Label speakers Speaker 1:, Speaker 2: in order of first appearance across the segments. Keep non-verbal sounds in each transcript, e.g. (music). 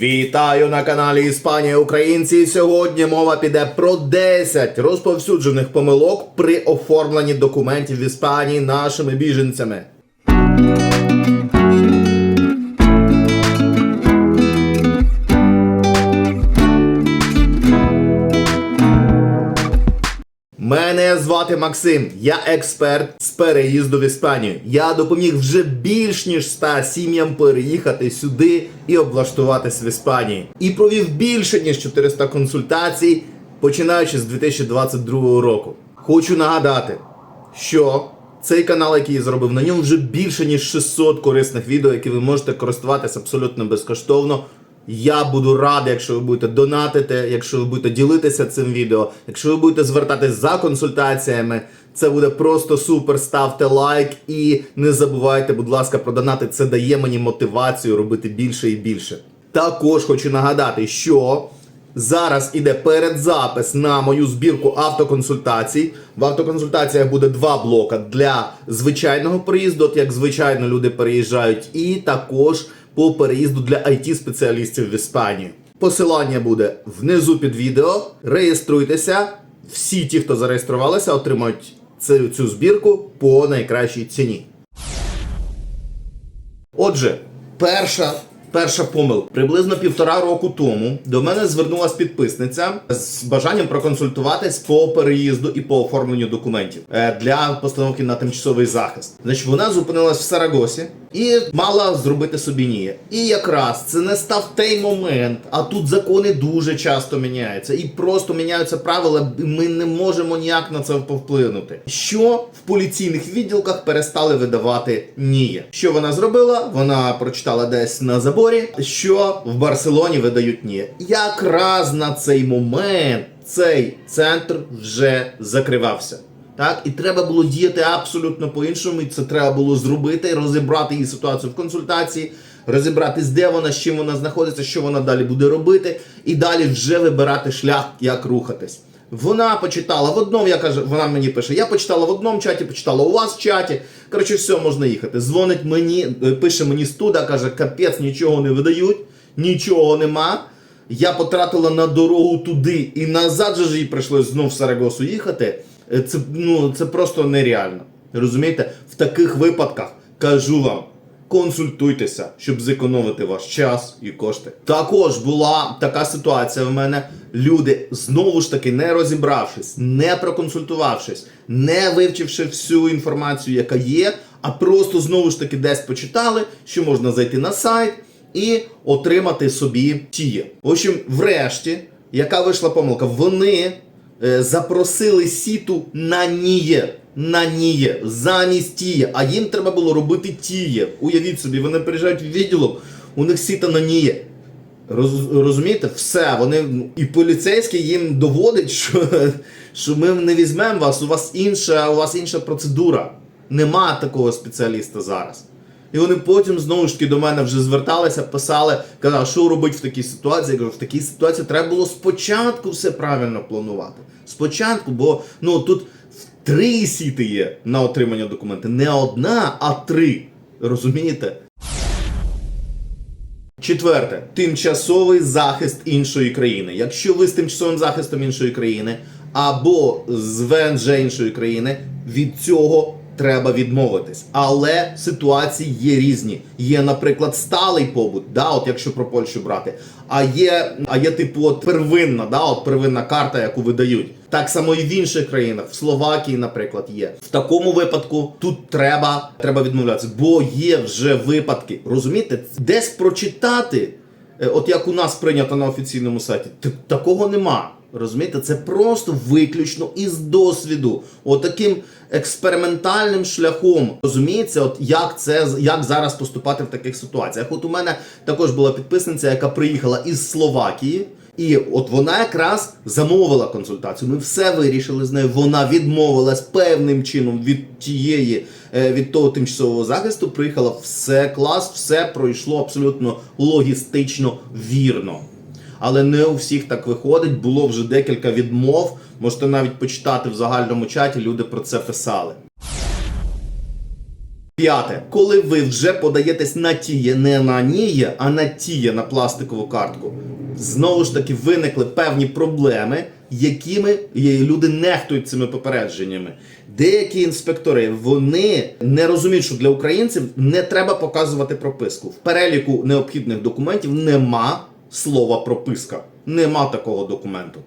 Speaker 1: Вітаю на каналі Іспанія Українці. Сьогодні мова піде про 10 розповсюджених помилок при оформленні документів в Іспанії нашими біженцями. Звати Максим, я експерт з переїзду в Іспанію. Я допоміг вже більш ніж 100 сім'ям переїхати сюди і облаштуватись в Іспанії. І провів більше ніж 400 консультацій, починаючи з 2022 року. Хочу нагадати, що цей канал, який я зробив, на ньому вже більше ніж 600 корисних відео, які ви можете користуватися абсолютно безкоштовно. Я буду радий, якщо ви будете донатити, якщо ви будете ділитися цим відео, якщо ви будете звертатись за консультаціями. Це буде просто супер. Ставте лайк і не забувайте, будь ласка, про донати. Це дає мені мотивацію робити більше і більше. Також хочу нагадати, що зараз іде передзапис на мою збірку автоконсультацій. В автоконсультаціях буде два блока для звичайного переїзду, от як звичайно люди переїжджають, і також по переїзду для it спеціалістів в Іспанію. Посилання буде внизу під відео. Реєструйтеся. Всі ті, хто зареєструвалися, отримають цю, цю збірку по найкращій ціні. Отже, перша. Перша помилка. Приблизно півтора року тому до мене звернулась підписниця з бажанням проконсультуватись по переїзду і по оформленню документів е, для постановки на тимчасовий захист. Значить, вона зупинилась в Сарагосі і мала зробити собі ніє. І якраз це не став той момент, а тут закони дуже часто міняються, і просто міняються правила. Ми не можемо ніяк на це повпливнути. Що в поліційних відділках перестали видавати ніє? Що вона зробила? Вона прочитала десь на заборі, що в Барселоні видають ніє. Якраз на цей момент цей центр вже закривався. Так, і треба було діяти абсолютно по-іншому. І це треба було зробити, розібрати її ситуацію в консультації, розібратись, де вона, з чим вона знаходиться, що вона далі буде робити, і далі вже вибирати шлях, як рухатись. Вона почитала в одному, я кажу, вона мені пише, я почитала в одному чаті, почитала у вас в чаті. Коротше, все, можна їхати. Дзвонить мені, е, пише мені студа, каже, капець, нічого не видають, нічого нема. Я потратила на дорогу туди і назад же ж їй прийшлось знов в Сарагосу їхати. Е, Це, ну, це просто нереально. Розумієте? В таких випадках кажу вам. Консультуйтеся, щоб зекономити ваш час і кошти. Також була така ситуація в мене. Люди знову ж таки не розібравшись, не проконсультувавшись, не вивчивши всю інформацію, яка є, а просто знову ж таки десь почитали, що можна зайти на сайт і отримати собі тіє. В общем, врешті, яка вийшла помилка, вони запросили сіту на ніє. На ніє, замість тіє, а їм треба було робити тіє. Уявіть собі, вони приїжджають в відділок, у них сіта на ніє. Роз, розумієте, все, вони ну, і поліцейський їм доводить, (laughs) що, що ми не візьмемо вас, у вас інша, у вас інша процедура. Нема такого спеціаліста зараз. І вони потім знову ж таки до мене вже зверталися, писали, казали, що робити в такій ситуації. Я кажу, в такій ситуації треба було спочатку все правильно планувати. Спочатку, бо ну тут три сіти є на отримання документів. Не одна, а три. Розумієте? Четверте, тимчасовий захист іншої країни. Якщо ви з тимчасовим захистом іншої країни або з ВНЖ іншої країни, від цього треба відмовитись. Але ситуації є різні. Є, наприклад, сталий побут, да, от якщо про Польщу брати. А є, а є типу от первинна, да, от первинна карта, яку видають. Так само і в інших країнах, в Словакії, наприклад, є. В такому випадку тут треба, треба відмовлятися, бо є вже випадки. Розумієте, десь прочитати, е, от як у нас прийнято на офіційному сайті, такого нема. Розумієте, це просто виключно із досвіду, отаким експериментальним шляхом. Розуміється, от як це як зараз поступати в таких ситуаціях. От у мене також була підписниця, яка приїхала із Словакії. І от вона якраз замовила консультацію. Ми все вирішили з нею. Вона відмовилась певним чином від тієї е, від того тимчасового захисту. Приїхала все клас, все пройшло абсолютно логістично вірно. Але не у всіх так виходить. Було вже декілька відмов. Можете навіть почитати в загальному чаті. Люди про це писали. П'яте, коли ви вже подаєтесь на тіє, не на ніє, а на тіє на пластикову картку, знову ж таки виникли певні проблеми, якими люди нехтують цими попередженнями. Деякі інспектори вони не розуміють, що для українців не треба показувати прописку. В переліку необхідних документів нема слова прописка. Нема такого документу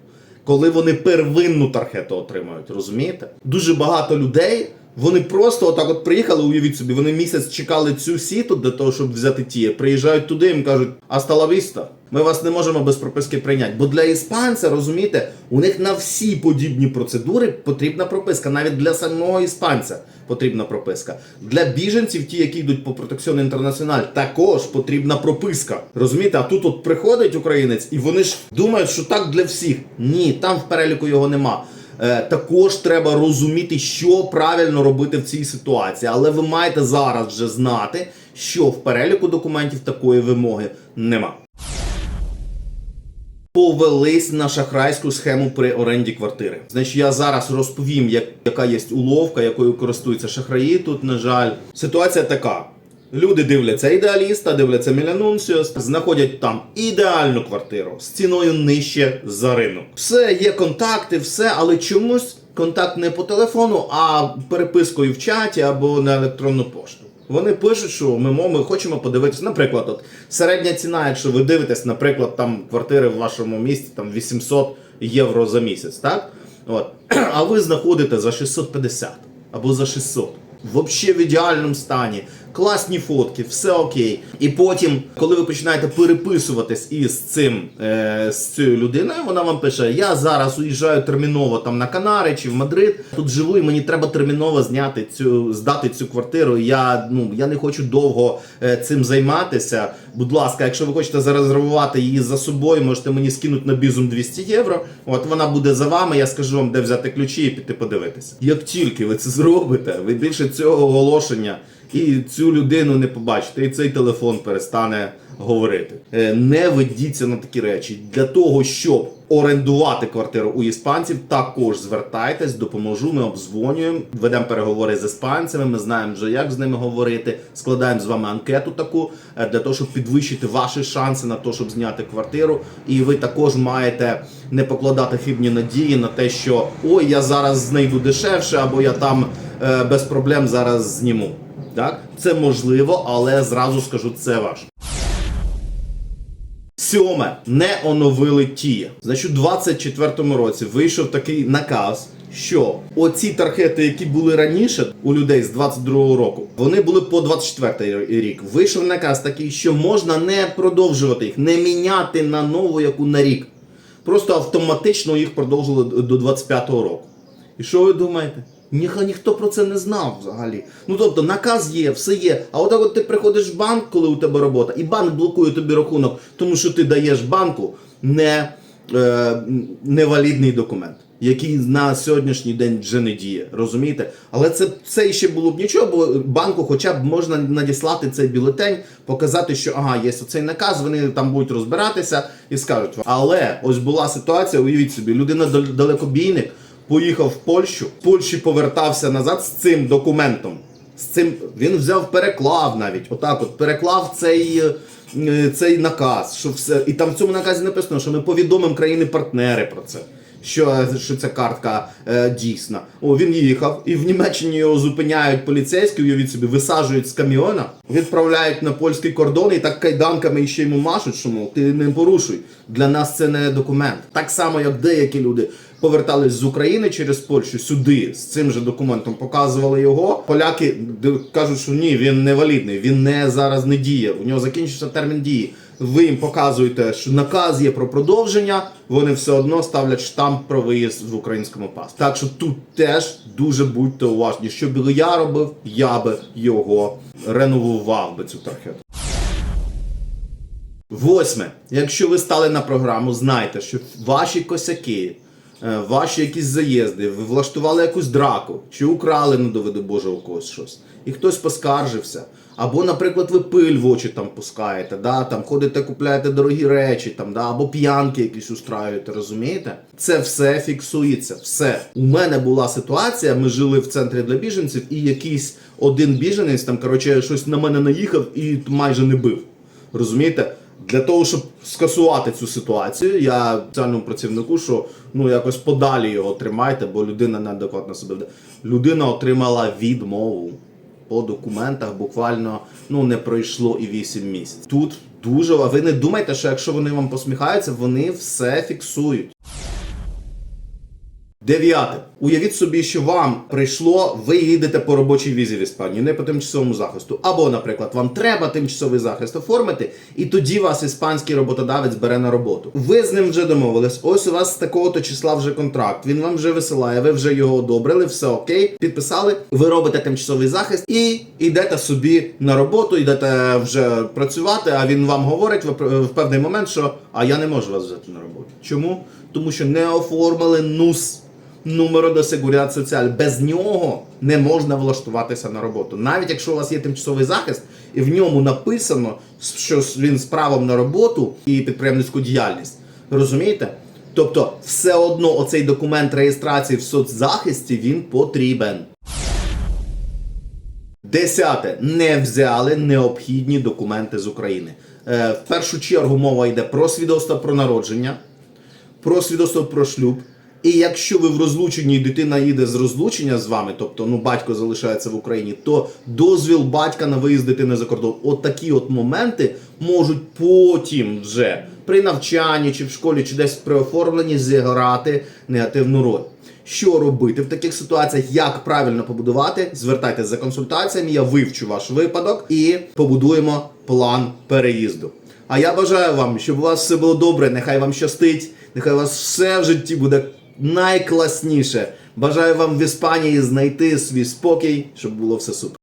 Speaker 1: коли вони первинну тархету отримають, розумієте? Дуже багато людей. Вони просто отак от приїхали, уявіть собі, вони місяць чекали цю сіту для того, щоб взяти ті. Приїжджають туди, їм кажуть, «Аста ла віста, ми вас не можемо без прописки прийняти. Бо для іспанця, розумієте, у них на всі подібні процедури потрібна прописка. Навіть для самого іспанця потрібна прописка. Для біженців, ті, які йдуть по протекціону інтернаціональ, також потрібна прописка. Розумієте, а тут от приходить українець, і вони ж думають, що так для всіх. Ні, там в переліку його нема. Е, також треба розуміти, що правильно робити в цій ситуації. Але ви маєте зараз вже знати, що в переліку документів такої вимоги нема. Повелись на шахрайську схему при оренді квартири. Значить, я зараз розповім, як, яка є уловка, якою користуються шахраї. Тут, на жаль, ситуація така. Люди дивляться ідеаліста, дивляться Мілянунсіос, знаходять там ідеальну квартиру з ціною нижче за ринок. Все, є контакти, все, але чомусь контакт не по телефону, а перепискою в чаті або на електронну пошту. Вони пишуть, що ми, ми хочемо подивитися. Наприклад, от середня ціна, якщо ви дивитесь, наприклад, там квартири в вашому місті там 800 євро за місяць, так? От. (clears throat) А ви знаходите за 650 або за 600. Взагалі в ідеальному стані, класні фотки, все окей. І потім, коли ви починаєте переписуватись із цим е, з цією людиною, вона вам пише: Я зараз уїжджаю терміново там на Канари чи в Мадрид. Тут живу, і мені треба терміново зняти цю здати цю квартиру. Я ну я не хочу довго е, цим займатися. Будь ласка, якщо ви хочете зарезервувати її за собою, можете мені скинути на бізум 200 євро. От вона буде за вами. Я скажу вам, де взяти ключі і піти подивитися. Як тільки ви це зробите, ви більше цього оголошення і цю людину не побачите, і цей телефон перестане говорити. Е, Не ведіться на такі речі для того, щоб орендувати квартиру у іспанців. Також звертайтесь, допоможу. Ми обдзвонюємо, ведемо переговори з іспанцями. Ми знаємо вже, як з ними говорити. Складаємо з вами анкету таку е, для того, щоб підвищити ваші шанси на те, щоб зняти квартиру. І ви також маєте не покладати хибні надії на те, що ой, я зараз знайду дешевше, або я там е, без проблем зараз зніму. Так, це можливо, але зразу скажу, це ваш. Сьоме не оновили ті. Значить, у 24-му році вийшов такий наказ, що оці тархети, які були раніше у людей з 22-го року, вони були по 24-й рік. Вийшов наказ такий, що можна не продовжувати їх, не міняти на нову яку на рік. Просто автоматично їх продовжили до 25-го року. І що ви думаєте? Ніхто ніхто про це не знав взагалі. Ну тобто наказ є, все є. А отак от ти приходиш в банк, коли у тебе робота, і банк блокує тобі рахунок, тому що ти даєш банку не, е, невалідний документ, який на сьогоднішній день вже не діє. Розумієте? Але це, це ще було б нічого, бо банку хоча б можна надіслати цей бюлетень, показати, що ага, є оцей наказ, вони там будуть розбиратися і скажуть. Але ось була ситуація, уявіть собі, людина далекобійник поїхав в Польщу, в Польщі повертався назад з цим документом. З цим він взяв, переклав навіть, отак, от переклав цей, е, цей наказ, що все. І там в цьому наказі написано, що ми повідомимо країни-партнери про це. Що, що ця картка е, дійсна. О, він їхав, і в Німеччині його зупиняють поліцейські, уявіть собі, висаджують з каміона, відправляють на польський кордон і так кайданками ще йому машуть, що мов, ти не порушуй. Для нас це не документ. Так само, як деякі люди повертались з України через Польщу сюди з цим же документом, показували його. Поляки кажуть, що ні, він не валідний, він не зараз не діє. У нього закінчився термін дії. Ви їм показуєте, що наказ є про продовження, вони все одно ставлять штамп про виїзд в українському паспорті. Так що тут теж дуже будьте уважні. Що би я робив, я би його реновував би цю тархету. Восьме. Якщо ви стали на програму, знайте, що ваші косяки, ваші якісь заїзди, ви влаштували якусь драку, чи украли, ну доведу Боже, у когось щось, і хтось поскаржився, Або, наприклад, ви пиль в очі там пускаєте, да? там ходите, купляєте дорогі речі, там, да? або п'янки якісь устраюєте, розумієте? Це все фіксується. Все. У мене була ситуація, ми жили в центрі для біженців, і якийсь один біженець там, коротше, щось на мене наїхав і майже не бив. Розумієте? Для того, щоб скасувати цю ситуацію, я соціальному працівнику, що ну якось подалі його тримайте, бо людина неадекватно себе веде. Людина отримала відмову по документах, буквально ну не пройшло і 8 місяців. Тут дуже а ви не думайте, що якщо вони вам посміхаються, вони все фіксують. Дев'яте. Уявіть собі, що вам прийшло, ви їдете по робочій візі в Іспанію, не по тимчасовому захисту. Або, наприклад, вам треба тимчасовий захист оформити, і тоді вас іспанський роботодавець бере на роботу. Ви з ним вже домовились. Ось у вас з такого-то числа вже контракт. Він вам вже висилає, ви вже його одобрили, все окей, підписали. Ви робите тимчасовий захист і йдете собі на роботу, йдете вже працювати. А він вам говорить в певний момент, що а я не можу вас взяти на роботу. Чому? Тому що не оформили НУС numero de seguridad social. Без нього не можна влаштуватися на роботу. Навіть якщо у вас є тимчасовий захист, і в ньому написано, що він з правом на роботу і підприємницьку діяльність. Розумієте? Тобто, все одно оцей документ реєстрації в соцзахисті він потрібен. Десяте. Не взяли необхідні документи з України. Е, в першу чергу мова йде про свідоцтво про народження, про свідоцтво про шлюб. І якщо ви в розлученні і дитина їде з розлучення з вами, тобто ну батько залишається в Україні, то дозвіл батька на виїзд дитини за кордон. От такі от моменти можуть потім вже при навчанні чи в школі, чи десь при оформленні зіграти негативну роль. Що робити в таких ситуаціях, як правильно побудувати? Звертайтеся за консультаціями, я вивчу ваш випадок і побудуємо план переїзду. А я бажаю вам, щоб у вас все було добре, нехай вам щастить, нехай у вас все в житті буде найкласніше. Бажаю вам в Іспанії знайти свій спокій, щоб було все супер.